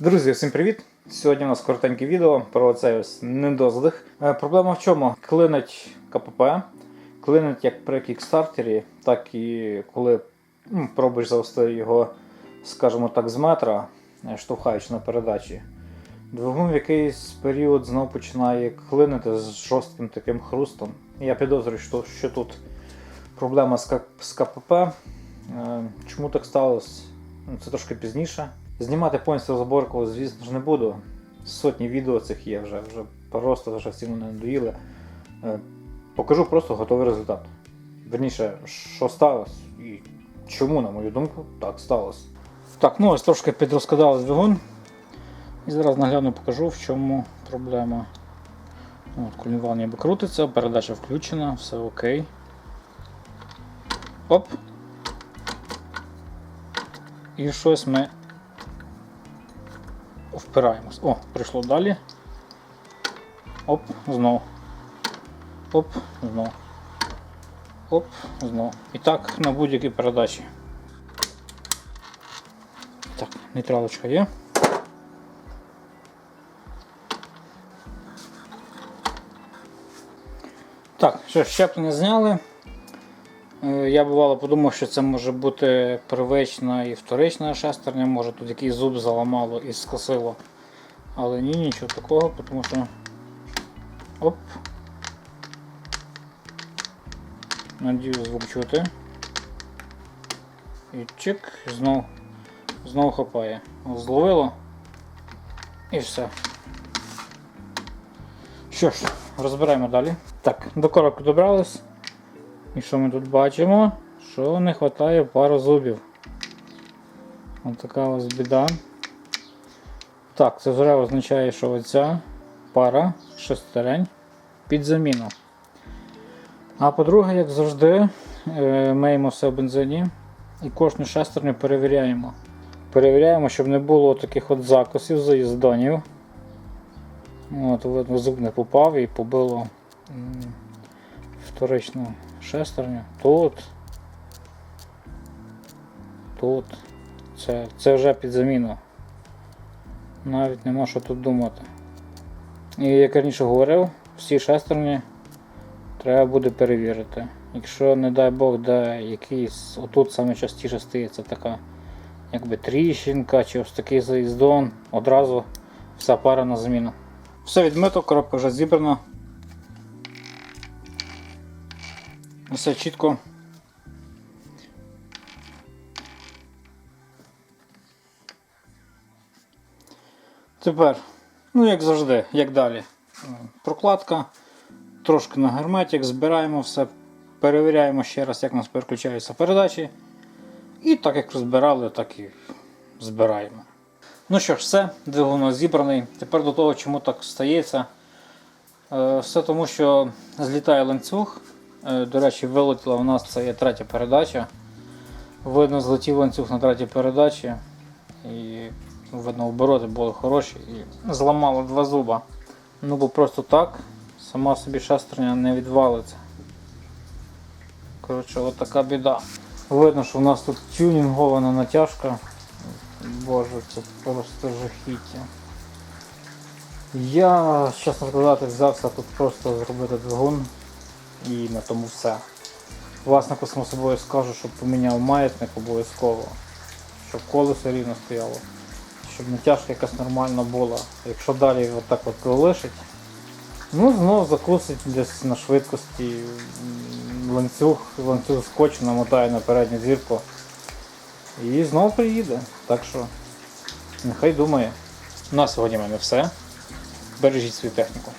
Друзі, всім привіт! Сьогодні у нас коротеньке відео про цей ось недоздих. Е, Проблема в чому? Клинить КПП, клинить як при кікстартері, так і коли м, пробуєш завести його, скажімо так, з метра, е, штовхаючи на передачі. Двигун в якийсь період знов починає клинити з жорстким таким хрустом. Я підозрюю, що, що тут проблема з, КПП. Е, Чому так сталося? Ну, Це трошки пізніше. Знімати повністю заборку, звісно ж, не буду. Сотні відео цих є вже, вже просто вже всі мене надоїли. Е, Покажу просто готовий результат. Верніше, що сталося і чому, на мою думку, так сталося. Так, ну ось трошки підрозкидали двигун. І зараз наглядно покажу, в чому проблема. От, Кулінвал ніби крутиться, передача включена, все окей. Оп. І щось ми впираємось. О, прийшло далі. Оп, знов. Оп, знов. Оп, знов. І так на будь-якій передачі. Так, нейтралочка є. Так, що щеплення зняли. Е, Я бувало подумав, що це може бути первична і вторична шестерня, може тут якийсь зуб заламало і скосило. Але ні, нічого такого, тому що. Оп. Надію звук чути. І чик, знов, знов хапає. Зловило. І все. Що ж, розбираємо далі. Так, до коробки добрались. І що ми тут бачимо? Що не вистачає пару зубів. Ось така ось біда. Так, це вже означає, що оця пара шестерень під заміну. А по-друге, як завжди, е, миємо все в бензині і кожну шестерню перевіряємо. Перевіряємо, щоб не було таких от закосів, заїздонів. От, зуб не попав і побило вторичну шестерню. Тут. Тут. Це, це вже під заміну. Навіть нема що тут думати. І як раніше говорив, всі шестерні треба буде перевірити. Якщо, не дай Бог, де якийсь отут саме частіше стається така якби тріщинка чи ось такий заїздон, одразу вся пара на заміну. Все відмито, коробка вже зібрана. Все чітко. Тепер, ну як завжди, як далі. Прокладка, трошки на герметик, збираємо все, перевіряємо ще раз, як у нас переключаються передачі. І так як розбирали, так і збираємо. Ну що ж, все, двигун зібраний. Тепер до того, чому так стається. Е, Все тому, що злітає ланцюг. Е, До речі, вилетіла у нас це є третя передача. Видно, злетів ланцюг на третій передачі. І видно, обороти були хороші і зламало два зуба. Ну бо просто так, сама собі шестерня не відвалиться. Коротше, от така біда. Видно, що в нас тут тюнінгована натяжка. Боже, це просто жахіття. Я, чесно сказати, взявся тут просто зробити двигун і на тому все. Власнику само собою скажу, щоб поміняв маятник обов'язково, щоб колесо рівно стояло, щоб натяжка якась нормальна була. Якщо далі отак от залишить, ну знову закусить десь на швидкості ланцюг, ланцюг скотчу намотає на передню зірку і знову приїде. Так що нехай думає. На сьогодні в мене все. Бережіть свою техніку.